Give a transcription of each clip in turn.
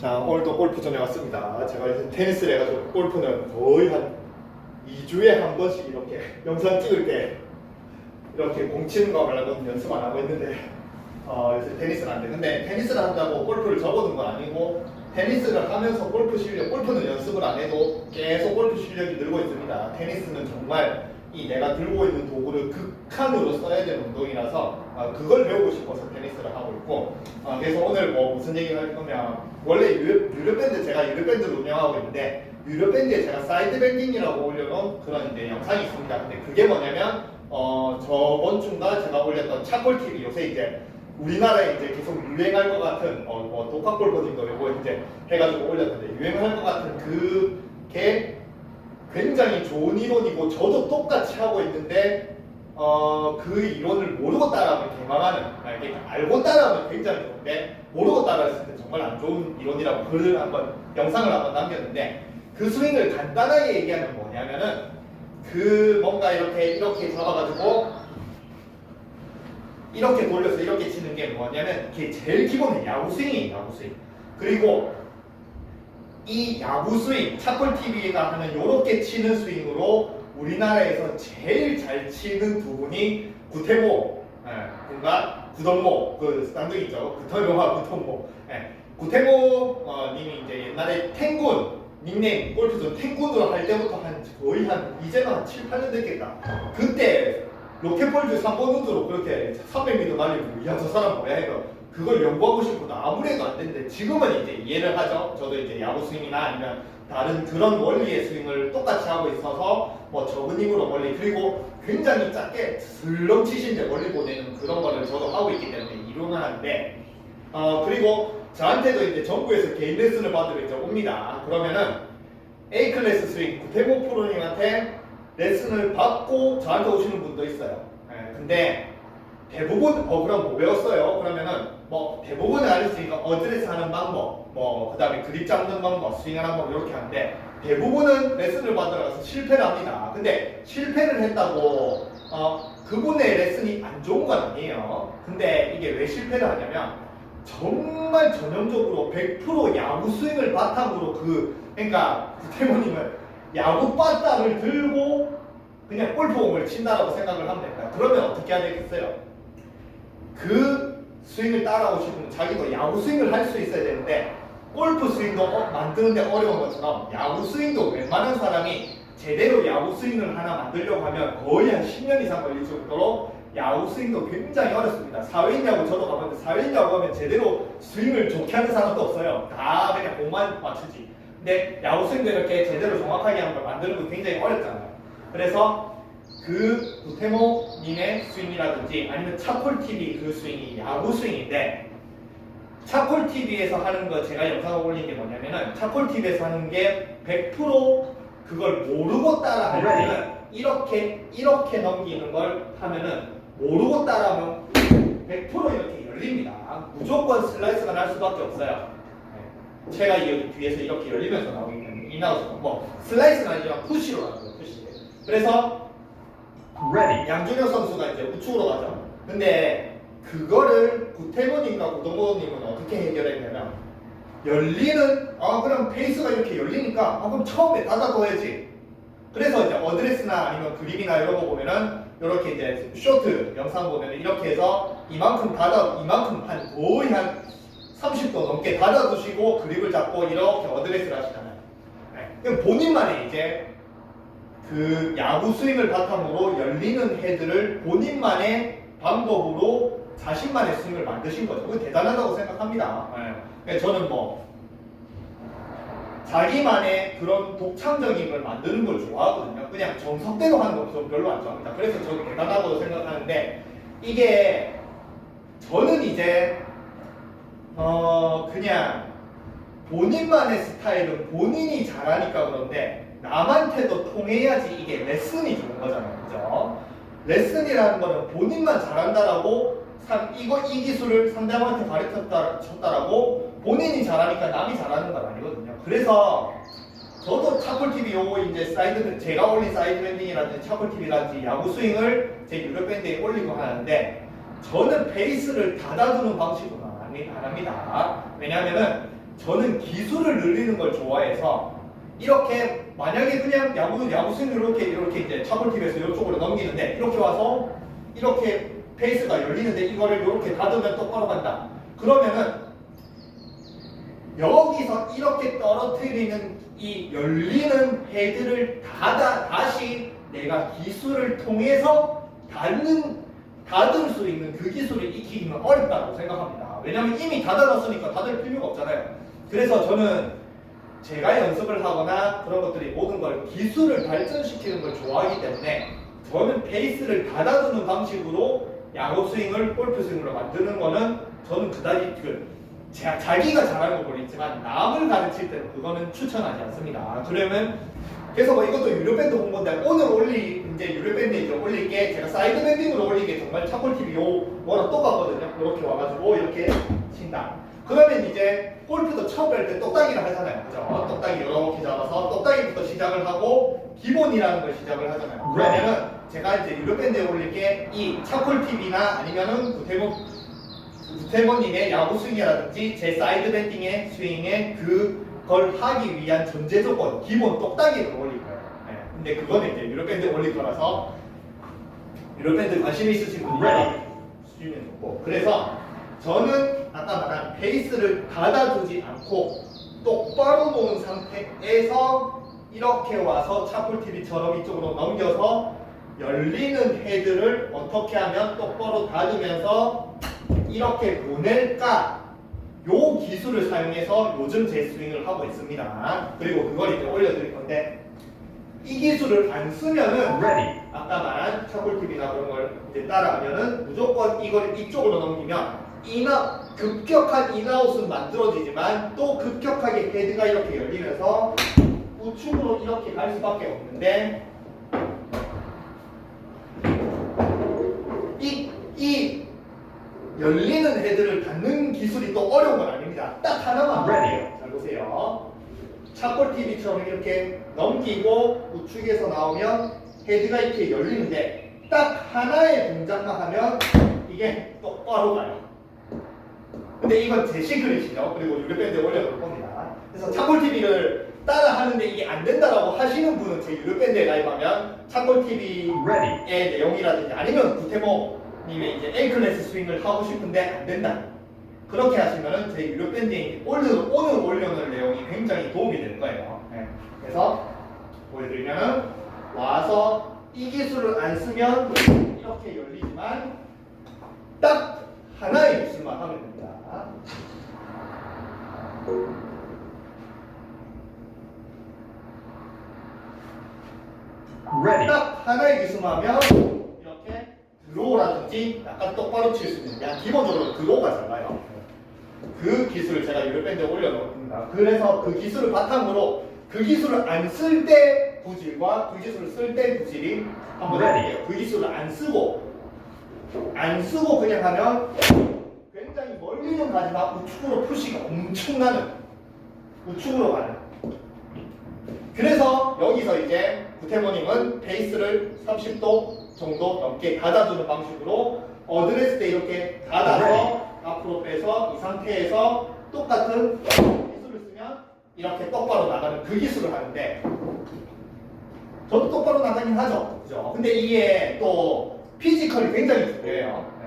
자 오늘도 골프전에 왔습니다. 제가 이제 테니스를 해가지고 골프는 거의 한 2주에 한 번씩 이렇게 영상 찍을 때 이렇게 공 치는 거 말고는 연습 안 하고 있는데 어, 요새 테니스는 안 돼. 근데 테니스를 한다고 골프를 접어든 건 아니고 테니스를 하면서 골프 실력, 골프는 연습을 안 해도 계속 골프 실력이 늘고 있습니다. 테니스는 정말 이 내가 들고 있는 도구를 극한으로 써야 되는 운동이라서 어, 그걸 배우고 싶어서 테니스를 하고 있고 어, 그래서 오늘 뭐 무슨 얘기를 할 거면 원래 유료, 유료 밴드 제가 유료 밴드를 운영하고 있는데 유료 밴드에 제가 사이드 밴딩이라고 올려놓은 그런 이제 영상이 있습니다. 근데 그게 뭐냐면 어, 저번 주인가 제가 올렸던 차골 TV 요새 이제 우리나라에 이제 계속 유행할 것 같은 어, 뭐 독학골퍼님도 이거 이제 해가지고 올렸는데 유행할 것 같은 그게 굉장히 좋은 이론이고 저도 똑같이 하고 있는데 어, 그 이론을 모르고 따라하면 개망하는 아, 이게 알고 따라하면 굉장히 좋은데 모르고 따라했을 때 정말 안 좋은 이론이라고 글을 한번 영상을 한번 남겼는데 그 스윙을 간단하게 얘기하면 뭐냐면은 그 뭔가 이렇게 이렇게 잡아가지고 이렇게 돌려서 이렇게 치는 게 뭐냐면 그게 제일 기본은 야구 스윙이에요 야구 스윙. 그리고 이 야구 스윙 차콜 TV가 하는 요렇게 치는 스윙으로 우리나라에서 제일 잘 치는 두 분이 구태모 예, 뭔가 구덕모 그 쌍둥이 있죠. 구태모와 구덕모. 예, 구태모 어, 님이 이제 옛날에 탱군 닉네임 골프전 탱군으로 할 때부터 한 거의 한 이제는 한 7, 8년 됐겠다. 그때 로켓폴드 3번 우드로 그렇게 300m 날리고 야저 사람 뭐야 이거 그걸 연구하고 싶어도 아무래도 안 되는데 지금은 이제 이해를 하죠 저도 이제 야구 스윙이나 아니면 다른 그런 원리의 스윙을 똑같이 하고 있어서 뭐 적은 힘으로 멀리 그리고 굉장히 작게 슬렁 치신데 멀리 보내는 그런 거를 저도 하고 있기 때문에 이론을 하는데 어 그리고 저한테도 이제 전국에서 개인 레슨을 받으러 이제 옵니다 그러면은 A 클래스 스윙 구태모 프로님한테 레슨을 받고 저한테 오시는 분도 있어요. 예, 근데 대부분 어 그럼 뭐 배웠어요? 그러면은 뭐 대부분은 알았으니까 어드레스 하는 방법, 뭐 그 다음에 그립 잡는 방법, 스윙하는 방법 이렇게 하는데 대부분은 레슨을 받으러 가서 실패를 합니다. 근데 실패를 했다고 어 그분의 레슨이 안 좋은 건 아니에요. 근데 이게 왜 실패를 하냐면 정말 전형적으로 100% 야구 스윙을 바탕으로 그 그러니까 구태모님은 야구 바닥을 들고 그냥 골프공을 친다라고 생각을 하면 됩니다. 그러면 어떻게 해야 되겠어요? 그 스윙을 따라오시면 자기도 야구 스윙을 할 수 있어야 되는데 골프 스윙도 어- 만드는데 어려운 것처럼 야구 스윙도 웬만한 사람이 제대로 야구 스윙을 하나 만들려고 하면 거의 한 10년 이상 걸릴 정도로 야구 스윙도 굉장히 어렵습니다. 사회인 야구 저도 가봤는데 사회인 야구 하면 제대로 스윙을 좋게 하는 사람도 없어요. 다 그냥 공만 맞추지. 근데 야구 스윙도 이렇게 제대로 정확하게 하는 걸 만드는 거 굉장히 어렵잖아요. 그래서 그 구태모님의 스윙이라든지 아니면 차콜 TV 그 스윙이 야구 스윙인데 차콜 TV에서 하는 거 제가 영상을 올린 게 뭐냐면은 차콜 TV에서 하는 게 100% 그걸 모르고 따라 하려면 이렇게 이렇게 넘기는 걸 하면은 모르고 따라하면 100% 이렇게 열립니다. 무조건 슬라이스가 날 수밖에 없어요. 네. 제가 여기 뒤에서 이렇게 열리면서 나오기 때문에 인아웃 뭐 슬라이스는 아니지만 푸시로 나와요. 푸시. 그래서 Ready. 양준혁 선수가 이제 우측으로 가죠. 근데 그거를 구태모님과 구동모님은 어떻게 해결했냐면 열리는 아 그럼 페이스가 이렇게 열리니까 아 그럼 처음에 닫아둬야지. 그래서 이제 어드레스나 아니면 그립이나 이런 거 보면은 이렇게 이제 쇼트 영상 보면은 이렇게 해서 이만큼 닫아 이만큼 한 거의 한 30도 넘게 닫아두시고 그립을 잡고 이렇게 어드레스를 하시잖아요. 네. 그럼 본인만의 이제 그 야구 스윙을 바탕으로 열리는 헤드를 본인만의 방법으로 자신만의 스윙을 만드신 거죠. 그게 대단하다고 생각합니다. 네. 그러니까 저는 뭐 자기만의 그런 독창적인 걸 만드는 걸 좋아하거든요. 그냥 정석대로 하는 거 저는 별로 안 좋아합니다. 그래서 저는 대단하다고 생각하는데 이게 저는 이제 어 그냥 본인만의 스타일은 본인이 잘하니까 그런데 남한테도 통해야지 이게 레슨이 좋은 거잖아요. 그죠? 레슨이라는 거는 본인만 잘한다라고 상- 이거 이 기술을 상대방한테 가르쳤다 쳤다라고 본인이 잘하니까 남이 잘하는 건 아니거든요. 그래서 저도 차콜 TV 요거 이제 사이드 제가 올린 사이드 밴딩이라든지 차콜 TV라든지 야구 스윙을 제 유료 밴드에 올리고 하는데 저는 페이스를 닫아두는 방식으로는 안안 합니다. 왜냐하면은 저는 기술을 늘리는 걸 좋아해서 이렇게 만약에 그냥 야구 야구 스윙 이렇게 이렇게 이제 차볼팁에서 이쪽으로 넘기는데 이렇게 와서 이렇게 페이스가 열리는데 이거를 이렇게 닫으면 똑바로 간다. 그러면은 여기서 이렇게 떨어뜨리는 이 열리는 헤드를 닫아 다시 내가 기술을 통해서 닫는 닫을 수 있는 그 기술을 익히기는 어렵다고 생각합니다. 왜냐하면 이미 닫아놨으니까 닫을 필요가 없잖아요. 그래서 저는 제가 연습을 하거나 그런 것들이 모든 걸 기술을 발전시키는 걸 좋아하기 때문에 저는 페이스를 닫아두는 방식으로 야구 스윙을 골프 스윙으로 만드는 거는 저는 그다지 그 자, 자기가 잘하는 건 모르겠지만 남을 가르칠 때는 그거는 추천하지 않습니다. 그러면 그래서 뭐 이것도 유료밴드 홍보인데 오늘 올리 이제 유료밴드 이제 올릴 게 제가 사이드 밴딩으로 올린 게 정말 차골 TV 요 뭐랑 똑같거든요. 이렇게 와가지고 이렇게 친다. 그러면 이제 골프도 처음 할때 똑딱이를 하잖아요. 그죠? 똑딱이 이렇게 잡아서 똑딱이부터 시작을 하고 기본이라는 걸 시작을 하잖아요. 그러면은 제가 이제 유료밴드에 올릴 게 이 차콜 TV나 아니면은 구태국 구태모님의 야구 스윙이라든지 제 사이드 밴딩의 스윙에 그걸 하기 위한 전제 조건 기본 똑딱이를 올릴 거예요. 네. 근데 그거는 이제 유료밴드에 올릴 거라서 유료밴드 관심 있으신 분들은 수준이 좋고 그래서 저는 아까 말한 페이스를 닫아두지 않고 똑바로 놓은 상태에서 이렇게 와서 차풀 TV처럼 이쪽으로 넘겨서 열리는 헤드를 어떻게 하면 똑바로 닫으면서 이렇게 보낼까? 요 기술을 사용해서 요즘 제 스윙을 하고 있습니다. 그리고 그걸 이제 올려드릴 건데 이 기술을 안 쓰면은 Ready. 아까 말한 차골팁이나 그런 걸 이제 따라하면은 무조건 이걸 이쪽으로 넘기면 인아 급격한 인아웃은 만들어지지만 또 급격하게 헤드가 이렇게 열리면서 우측으로 이렇게 갈 수밖에 없는데 이, 이 열리는 헤드를 닫는 기술이 또 어려운 건 아닙니다. 딱 하나만 Ready. 잘 보세요. 차골 TV처럼 이렇게 넘기고 우측에서 나오면 헤드가 이렇게 열리는데 딱 하나의 동작만 하면 이게 똑바로 가요. 근데 이건 제 시크릿이죠. 그리고 유료밴드에 올려놓을 겁니다. 그래서 차골 TV를 따라 하는데 이게 안 된다라고 하시는 분은 제 유료밴드에 가입하면 차골 TV의 Ready. 내용이라든지 아니면 구태모님의 이제 A 클래스 스윙을 하고 싶은데 안 된다. 그렇게 하시면은 제 유료 밴딩 오늘 오늘 올려놓을 내용이 굉장히 도움이 될 거예요. 네. 그래서 보여드리면은 와서 이 기술을 안 쓰면 이렇게 열리지만 딱 하나의 기술만 하면 됩니다. Ready. 딱 하나의 기술만 하면 이렇게 드로우라든지 약간 똑바로 칠 수 있는 그냥 기본적으로 드로우가 잘 나요. 그 기술을 제가 유료밴드에 올려놓습니다. 그래서 그 기술을 바탕으로 그 기술을 안 쓸 때 구질과 그 기술을 쓸 때 구질이 한번 네. 해볼게요. 그 기술을 안 쓰고 안 쓰고 그냥 하면 굉장히 멀리는 가지만 우측으로 푸시가 엄청나는 우측으로 가는 그래서 여기서 이제 구태모님은 베이스를 30도 정도 넘게 닫아주는 방식으로 어드레스 때 이렇게 닫아서 앞으로 빼서 이 상태에서 똑같은 기술을 쓰면 이렇게 똑바로 나가는 그 기술을 하는데 저도 똑바로 나가긴 하죠. 그죠? 근데 이게 또 피지컬이 굉장히 중요해요.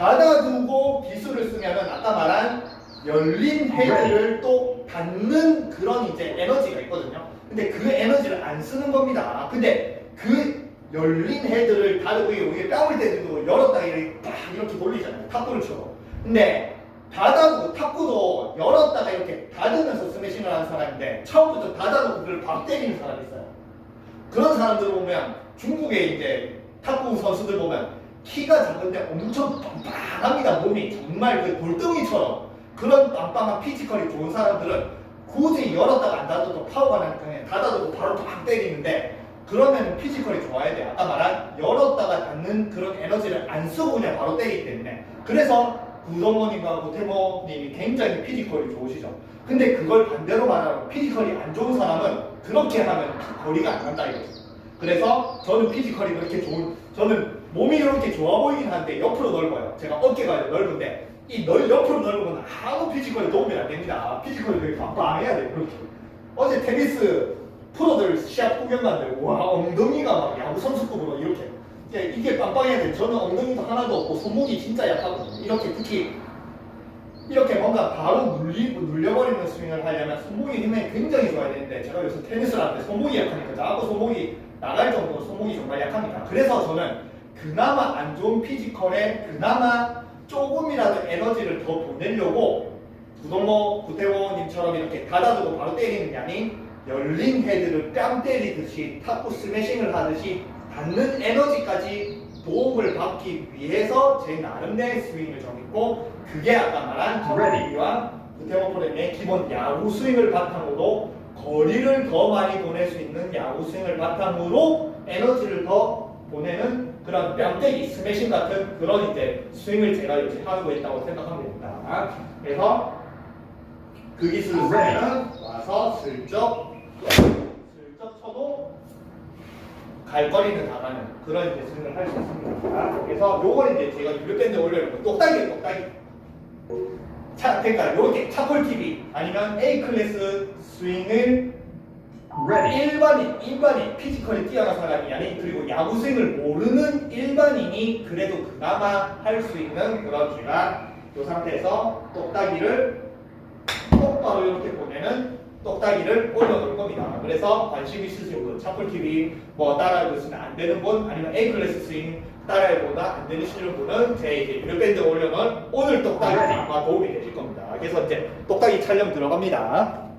네. 닫아두고 기술을 쓰면은 아까 말한 열린 헤드를 또 닫는 그런 이제 에너지가 있거든요. 근데 그 에너지를 안 쓰는 겁니다. 근데 그 열린 헤드를 닫고 이게 뺨을 때리고 열었다가 이렇게 딱 이렇게 돌리잖아요. 탁구를처럼. 근데 닫아두고 탁구도 열었다가 이렇게 닫으면서 스매싱을 하는 사람인데 처음부터 닫아놓고 그걸 박 때리는 사람이 있어요. 그런 사람들 보면 중국의 이제 탁구 선수들 보면 키가 작은데 엄청 빵빵합니다 몸이. 정말 그 돌덩이처럼. 그런 빵빵한 피지컬이 좋은 사람들은 굳이 열었다가 안 닫아도 파워가 나니까 그냥 닫아도 바로 팍 때리는데 그러면 피지컬이 좋아야 돼 아까 말한 열었다가 닫는 그런 에너지를 안 쓰고 그냥 바로 때리기 때문에. 그래서 구동원님과 구태모님이 굉장히 피지컬이 좋으시죠. 근데 그걸 반대로 말하면 피지컬이 안 좋은 사람은 그렇게 하면 거리가 안 난다 이거죠. 그래서 저는 피지컬이 그렇게 좋은, 저는 몸이 이렇게 좋아 보이긴 한데 옆으로 넓어요. 제가 어깨가 넓은데 이널 옆으로 넓으면 아무 피지컬에 도움이 안 됩니다. 피지컬이 되게 빵빵해야 돼요. 그렇게. 어제 테니스 프로들 시합 구경만 되고 와 엉덩이가 막 야구 선수급으로 이렇게 이게, 빵빵해야 돼. 저는 엉덩이도 하나도 없고 손목이 진짜 약하거든요. 이렇게 특히 이렇게 뭔가 바로 눌리, 눌려버리는 스윙을 하려면 손목의 힘이 굉장히 좋아야 되는데 제가 요새 테니스를 하는데 손목이 약하니까 자꾸 손목이 나갈 정도로 손목이 정말 약합니다. 그래서 저는 그나마 안 좋은 피지컬에 그나마 조금이라도 에너지를 더 보내려고 구동모, 구태호님처럼 이렇게 닫아두고 바로 때리는 게 아닌 열린 헤드를 뺨 때리듯이 탁구 스매싱을 하듯이 닿는 에너지까지 도움을 받기 위해서 제 나름대로의 스윙을 정했고 그게 아까 말한 터널리비와 구태호 프로의 기본 야구 스윙을 바탕으로 거리를 더 많이 보낼 수 있는 야구 스윙을 바탕으로 에너지를 더 보내는 그런 뺨때기 스매싱 같은 그런 이제 스윙을 제가 요새 하고 있다고 생각하면 됩니다. 그래서 그 기술을 쓰면 와서 슬쩍 슬쩍 쳐도 갈 거리는 나가는 그런 이제 스윙을 할 수 있습니다. 그래서 요걸 이제 제가 유료밴드 올려놓고 똑딱이에요, 똑딱이. 차, 그러니까 요렇게 차폴 TV 아니면 A 클래스 스윙을 일반인, 일반인, 피지컬이 뛰어난 사람이 아닌 그리고 야구 스윙을 모르는 일반인이 그래도 그나마 할 수 있는 그런 제가 이 상태에서 똑딱이를 똑바로 이렇게 보내는 똑딱이를 올려놓을 겁니다. 그래서 관심 있으신 분, 차풀 TV 뭐 따라해보시면 안 되는 분, 아니면 A 클래스 스윙 따라해보다 안 되시는 분은 제 이제 유료밴드 올려놓은 오늘 똑딱이 아마 도움이 되실 겁니다. 그래서 이제 똑딱이 촬영 들어갑니다.